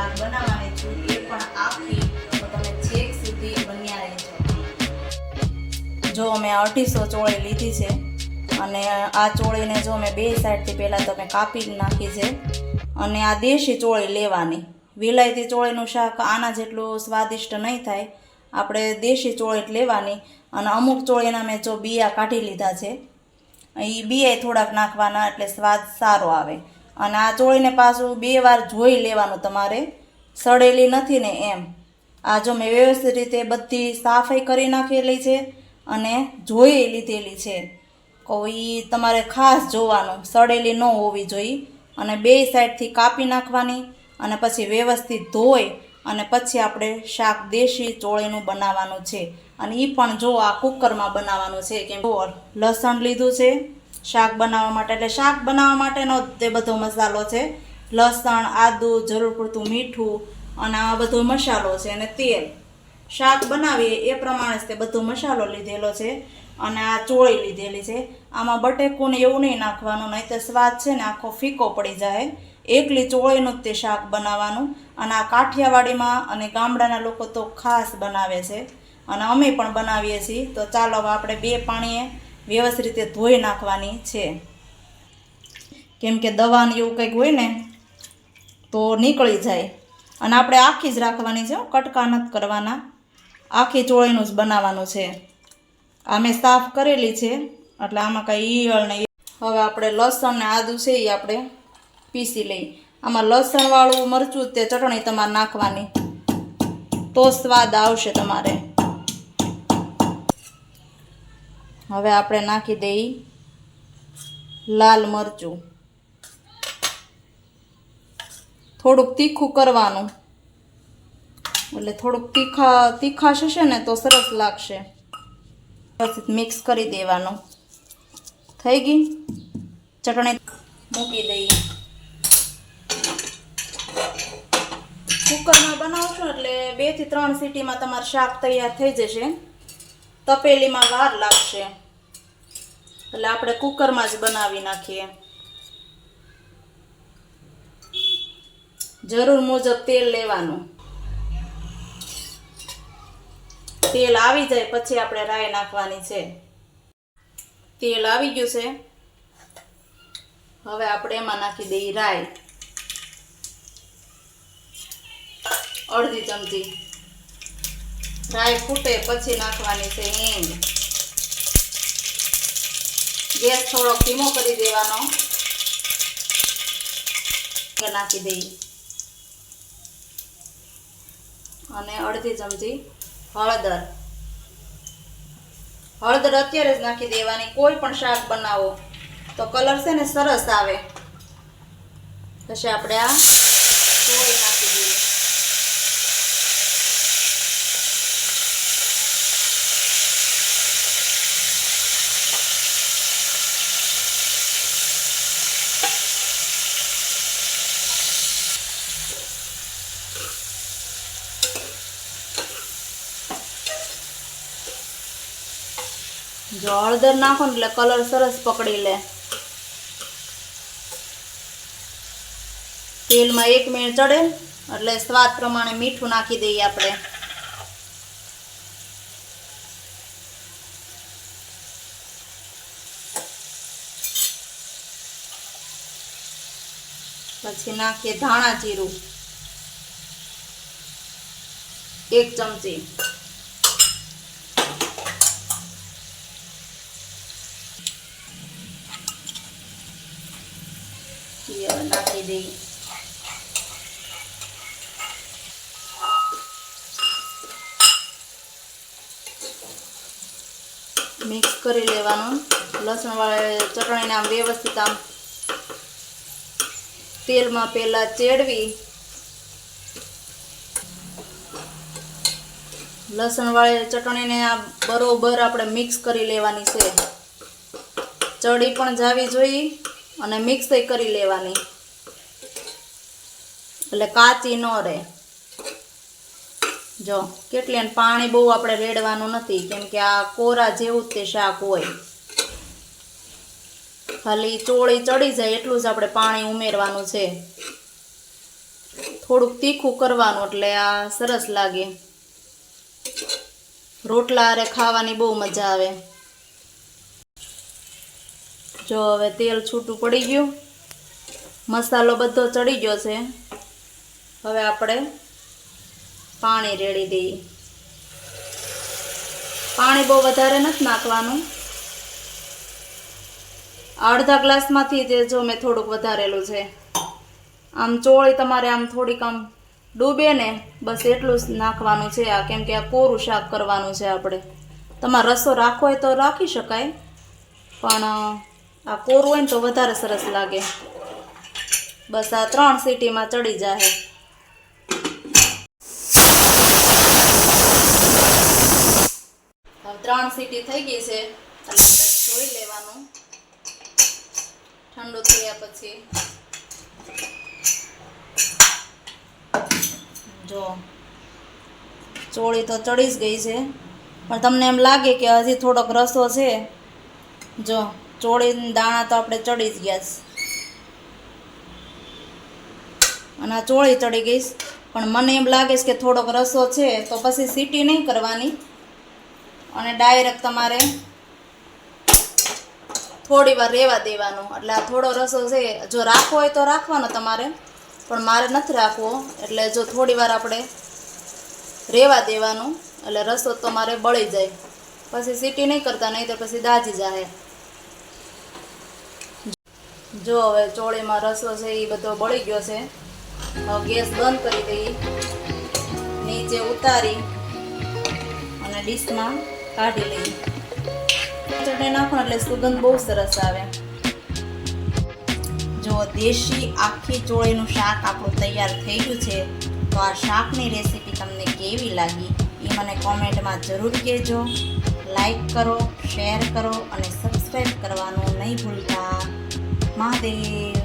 દાલ બનાવવાની છું પણ આપી તો તમે છેક સુધી બન્યા રહેજો. જો મેં અઢીસો ચોળી લીધી છે અને આ ચોળીને જો મેં બે સાઈડથી પહેલાં તમે કાપી નાખી છે અને આ દેશી ચોળી લેવાની. વિલાયતી ચોળીનું શાક આના જેટલું સ્વાદિષ્ટ નહીં થાય. આપણે દેશી ચોળી લેવાની અને અમુક ચોળીના મેં જો બિયા કાઢી લીધા છે એ બિયા થોડાક નાખવાના એટલે સ્વાદ સારો આવે. અને આ ચોળીને પાછું બે વાર જોઈ લેવાનું તમારે. સડેલી નથી ને એમ. આ જો મેં વ્યવસ્થિત રીતે બધી સાફાઈ કરી નાખેલી છે અને જોઈ લીધેલી છે. કોઈ તમારે ખાસ જોવાનું. સડેલી ન હોવી જોઈએ. અને બે સાઈડથી કાપી નાખવાની અને પછી વ્યવસ્થિત ધોઈ અને પછી આપણે શાક દેશી ચોળીનું બનાવવાનું છે. અને એ પણ જો આ કુકરમાં બનાવવાનું છે, કેમ લસણ લીધું છે. શાક બનાવવા માટે. એટલે શાક બનાવવા માટેનો તે બધો મસાલો છે. લસણ, આદુ, જરૂર પૂરતું મીઠું અને આ બધો મસાલો છે અને તેલ. શાક બનાવીએ એ પ્રમાણે તે બધો મસાલો લીધેલો છે અને આ ચોળી લીધેલી છે. આમાં બટેકું ને એવું નહીં નાખવાનું નહીં તો સ્વાદ છે ને આખો ફીકો પડી જાય. એકલી ચોળીનું જ તે શાક બનાવવાનું. અને આ કાઠિયાવાડીમાં અને ગામડાના લોકો તો ખાસ બનાવે છે. અને અમે પણ બનાવીએ છીએ. તો ચાલો આપણે બે પાણીએ વ્યવસ્થિત રીતે ધોઈ નાખવાની છે. કેમ કે દવાને એવું કંઈક હોય ને, તો નીકળી જાય. અને આપણે આખી જ રાખવાની છે કટકા નથી કરવાના. આખી ચોળીનું જ બનાવવાનું છે. આ મેં સાફ કરેલી છે, એટલે આમાં કાંઈ ઈયળ ને હવે આપણે લસણ ને આદુ છે એ આપણે પીસી લઈ આમાં લસણવાળું મરચું તે ચટણી તમારે નાખવાની. તો સ્વાદ આવશે તમારે. હવે આપણે નાખી દઈ લાલ મરચું. થોડુંક તીખું કરવાનું. એટલે થોડુંક તીખા તીખાશ હશે ને તો સરસ લાગશે. પછી મિક્સ કરી દેવાનું. થઈ ગઈ? ચટણી મૂકી દઈએ. કુકરમાં બનાવશો એટલે બેથી ત્રણ સીટીમાં તમારું શાક તૈયાર થઈ જશે. તપેલીમાં વાર લાગશે. એટલે આપણે કુકરમાં જ બનાવી નાખીએ. જરૂર મુજબ તેલ લેવાનું. તેલ આવી જાય પછી આપણે રાઈ નાખવાની છે. તેલ આવી ગયું છે. હવે આપણે એમાં નાખી દઈએ રાઈ. અડધી ચમચી. રાઈ ફૂટે પછી નાખવાની છે હિંગ. ગેસ થોડો ધીમો કરી દેવાનો. નાખી દઈએ અને અડધી ચમચી હળદર. હળદર અત્યારે જ નાખી દેવાની. કોઈ પણ શાક બનાવો તો કલર છે ને સરસ આવે. પછી આપણે આ ચોળી નાખી દઈએ જો હળદર નાખો ને એટલે કલર સરસ પકડી લે. તેલમાં એક મિનિટ ચડે એટલે સ્વાદ પ્રમાણે મીઠું નાખી દઈએ આપણે. પછી નાખીએ ધાણા જીરું. એક ચમચી એ નાખી મિક્સ કરી લેવાનું. લસણ વાળી ચટણીને આમ વ્યવસ્થિત આમ તેલમાં પહેલાં ચેડવી. લસણ વાળી ચટણીને આ બરોબર આપણે મિક્સ કરી લેવાની છે. ચડી પણ જાવી જોઈએ અને મિક્સ કરી લેવાની. એટલે કાચી ન રહે. જો, કેટલી પાણી બહુ આપણે રેડવાનું નથી, કેમ કે આ કોરા જેવું જ તે શાક હોય. ખાલી ચોળી ચડી જાય એટલું જ આપણે પાણી ઉમેરવાનું છે. થોડુંક તીખું કરવાનું એટલે આ સરસ લાગે. રોટલા હારે ખાવાની બહુ મજા આવે. જો, હવે તેલ છૂટું પડી ગયું. મસાલો બધો ચડી ગયો છે. હવે આપણે પાણી રેડી દઈએ. પાણી બહુ વધારે નથી નાખવાનું. અડધા ગ્લાસમાંથી જે જો મેં થોડુંક વધારેલું છે. આમ ચોળી તમારે આમ થોડીક આમ ડૂબે ને બસ એટલું જ નાખવાનું છે આ, કેમ કે આ કોરું શાક કરવાનું છે આપણે. તમારે રસો રાખવો હોય તો રાખી શકાય, પણ આ કોરું હોય ને તો વધારે સરસ લાગે. બસ આ ત્રણ સીટીમાં ચડી જાય હવે ત્રણ સીટી થઈ ગઈ છે. અને આપણે જોઈ લેવાનું. ઠંડુ થયા પછી. જો. ચોળી તો ચડી જ ગઈ છે. પણ તમને એમ લાગે કે હજી થોડોક રસો છે. જો ચોળી દાણા તો આપણે ચડી જ ગયા છે. અને આ ચોળી ચડી ગઈ પણ મને એમ લાગે છે કે થોડોક રસો છે તો પછી સીટી નહીં કરવાની. અને ડાયરેક્ટ તમારે થોડી વાર રહેવા દેવાનું. એટલે આ થોડો રસો છે, જો રાખવો હોય તો રાખવાનો તમારે, પણ મારે નથી રાખવો. એટલે જો થોડી વાર આપણે રહેવા દેવાનું, એટલે રસો તમારે બળી જાય. પછી સીટી નહીં કરતા નહીં તો પછી દાજી જાય જો હવે ચોળીમાં રસો છે એ બધો બળી ગયો છે. ગેસ બંધ કરી દઈએ. નીચે ઉતારી અને ડીશમાં કાઢી લઈએ. ચટણી નાખો એટલે સુગંધ બહુ સરસ આવે. જો દેશી આખી ચોળીનું શાક આપણું તૈયાર થઈ ગયું છે, તો આ શાકની રેસીપી તમને કેવી લાગી એ મને કોમેન્ટમાં જરૂર કહેજો. લાઈક કરો, શેર કરો અને સબસ્ક્રાઈબ કરવાનું નહીં ભૂલતા. મહાદેવ.